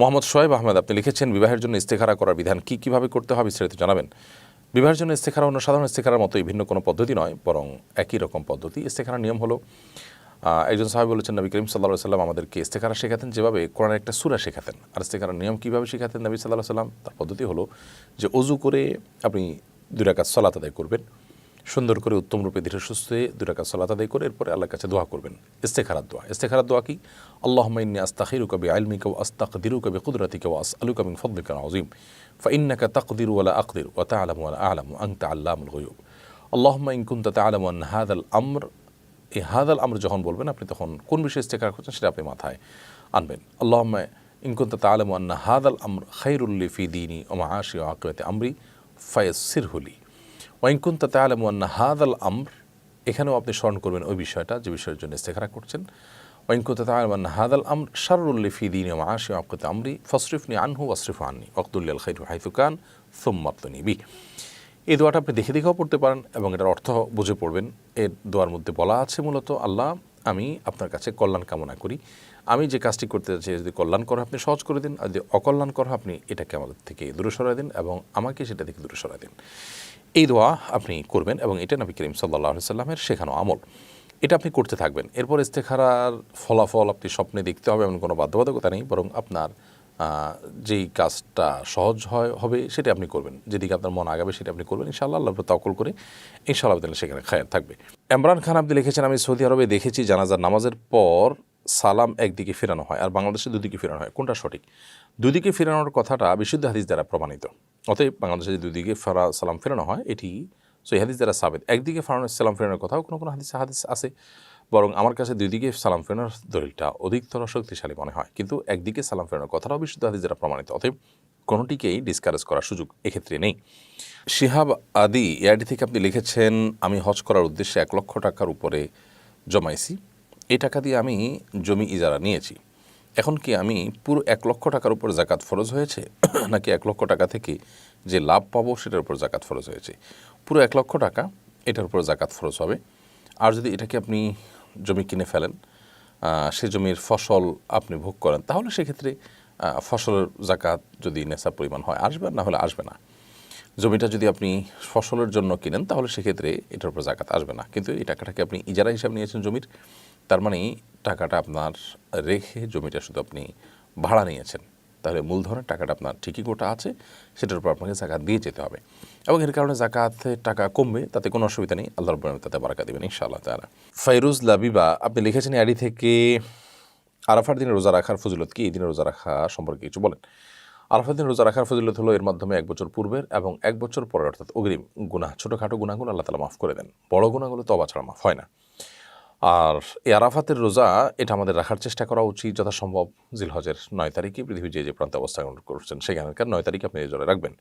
মোহাম্মদ সোহেব আহমেদ, আপনি লিখেছেন, বিবাহের জন্য ইস্তেখারা করার বিধান কী? কীভাবে করতে হবে বিস্তারিত জানাবেন। বিবাহের জন্য ইস্তেখারা অন্য সাধারণ ইস্তেখারার মতোই ভিন্ন কোনো পদ্ধতি নয়, বরং একই রকম পদ্ধতি। ইস্তেখারার নিয়ম হলো একজন সাহেব বলেছেন, নবী করিম সাল্লাহ সাল্লাম আমাদেরকে ইস্তেখারা শেখাতেন। যেভাবে কোরআনের একটা সুরা শেখাতেন। আর ইস্তেখারার নিয়ম কীভাবে শেখাতেন নবী সাল্লাহ সাল্লাম? তার পদ্ধতি হলো যে অজু করে আপনি দুই রাকাত সলাত আদায় করবেন। সুন্দর করে উত্তম রূপে ধীরে সুস্থে দুই রাকাত সলাত আদায় করে এরপরে আল্লাহর কাছে দোয়া করবেন ইস্তেখারাত দোয়া ইস্তেখারাত দোয়া কি আল্লাহ মাইন্নি আস্তাখিরু কবি আলমিকা ও আস্তাকদিরু কবি কুদরাতিকা ও আস আলু কবিন ফদলিকা আজিম فإنك تقدر ولا أقدر وتعلم ولا أعلم وأنت علام الغيوب اللهم إن كنت تعلم أن هذا الأمر এই হাদাল আমর যখন বলবেন আপনি তখন কোন বিষয়ে ইস্তেকার করছেন সেটা আপনি মাথায় আনবেন আল্লাহ ইনকুন্ত তালাম আন্না হাদাল আমর খৈরুল্লি ফি দিনী ও মাহাশি ও আকবেতে আমরি ফায়সির হুলি ওয়াইনকুন্ত তালাম আন্না হাদাল আমর, এখানেও আপনি স্মরণ করবেন ওই বিষয়টা, যে বিষয়ের জন্য ইস্তেখারা করছেন। ওয়াইনকুন্ত তালাম আন্না হাদাল আমর শারুল্লি ফি দিনী ও আকবেতে আমরি, ফসরিফনি আনহু ওয়াসরিফ আননি অকদুল্লাল খৈরু হাইফুকান সুম্মাপ্তনি বি। এই দোয়াটা আপনি দেখে দেখেও পড়তে পারেন এবং এটার অর্থ বুঝে পড়বেন। এর দোয়ার মধ্যে বলা আছে মূলত, আল্লাহ, আমি আপনার কাছে কল্যাণ কামনা করি। আমি যে কাজটি করতে যাচ্ছি যদি কল্যাণ করো আপনি সহজ করে দিন, আর যদি অকল্যাণ করো আপনি এটাকে আমাদের থেকে দূরে সরাই দিন এবং আমাকে সেটা থেকে দূরে সরাই দিন। এই দোয়া আপনি করবেন এবং এটা নবী করিম সাল্লাহ সাল্লামের শেখানো আমল। এটা আপনি করতে থাকবেন। এরপর ইস্তেখারার ফলাফল আপনি স্বপ্নে দেখতে হবে এমন কোনো বাধ্যবাধকতা নেই, বরং আপনার যেই কাজটা সহজ হয়, হবে সেটা আপনি করবেন। যেদিকে আপনার মন আগাবে সেটা আপনি করবেন। ইনশাআল্লাহ আল্লাহ তকল করে ইনশাআল্লাহ সেখানে খায়ার থাকবে। এমরান খান আপনি লিখেছেন, আমি সৌদি আরবে দেখেছি, জানাজার নামাজের পর সালাম একদিকে ফেরানো হয় আর বাংলাদেশে দুদিকে ফেরানো হয়। কোনটা সঠিক? দুদিকে ফেরানোর কথাটা বিশুদ্ধ হাদিস দ্বারা প্রমাণিত। অতএব বাংলাদেশে দুদিকে ফেরা সালাম ফেরানো হয়, এটি সই হাদিস দ্বারা সাবেদ একদিকে ফেরানো সালাম ফেরানোর কথাও কোনো কোনো হাদিস হাদিস আছে। বরং আমার কাছে দুই দিকে সালাম ফেরানোর দলিলটা অধিকতর শক্তিশালী মনে হয়। কিন্তু একদিকে সালাম ফেরানোর কথাটাও বিশুদ্ধ হাদিস দ্বারা প্রমাণিত। অতএব কোনোটিকেই ডিসকারেজ করার সুযোগ এক্ষেত্রে নেই। শিহাব আদি এআইডি থেকে আপনি লিখেছেন, আমি হজ করার উদ্দেশ্যে এক লক্ষ টাকার উপরে জমাইছি। এই টাকা দিয়ে আমি জমি ইজারা নিয়েছি। এখন কি আমি পুরো এক লক্ষ টাকার উপর জাকাত ফরজ হয়েছে? নাকি এক লক্ষ টাকা থেকে যে লাভ পাবো সেটার উপর জাকাত ফরজ হয়েছে? পুরো এক লক্ষ টাকা এটার উপর জাকাত ফরজ হবে। আর যদি এটাকে আপনি জমি কিনে ফেলেন সে জমির ফসল আপনি ভোগ করেন, তাহলে সেক্ষেত্রে ফসলের জাকাত যদি নেশা পরিমাণ হয়, আসবে না হলে আসবে না। জমিটা যদি আপনি ফসলের জন্য কিনেন, তাহলে সেক্ষেত্রে এটার উপর জাকাত আসবে না। কিন্তু এই টাকাটাকে আপনি ইজারা হিসাব নিয়েছেন জমির তার মানে টাকাটা আপনার রেখে জমিটা শুধু আপনি ভাড়া নিয়েছেন। তাহলে মূলধনের টাকাটা আপনার ঠিকই গোটা আছে, সেটার উপর আপনাকে জাকাত দিয়ে যেতে হবে। এবং এর কারণে জাকাতের টাকা কমবে, তাতে কোনো অসুবিধা নেই। আল্লাহ আলামিন তাতে বারাকা দেবেন, ইনশাআল্লাহ তাআলা। ফাইরুজ লাবিবা, আপনি লিখেছেন আড়ি থেকে, আরাফার দিনে রোজা রাখার ফজিলত কি? এই দিনে রোজা রাখা সম্পর্কে কিছু বলেন। আরাফার দিনে রোজা রাখার ফজিলত হলো এর মাধ্যমে এক বছর পূর্বের এবং এক বছর পরের অর্থাৎ অগ্রিম গুনাহ। ছোটোখাটো গুণাগুলো আল্লাহ তালা মাফ করে দেন। বড় গুণাগুলো তো অবা ছাড়া মাফ হয় না। আর এই আরাফাতের রোজা, এটা আমাদের রাখার চেষ্টা করা উচিত যথাসম্ভব। জিলহজের নয় তারিখে পৃথিবীর যে যে প্রান্তে অবস্থান করছেন সেখানকার নয় তারিখে আপনি রোজা রাখবেন।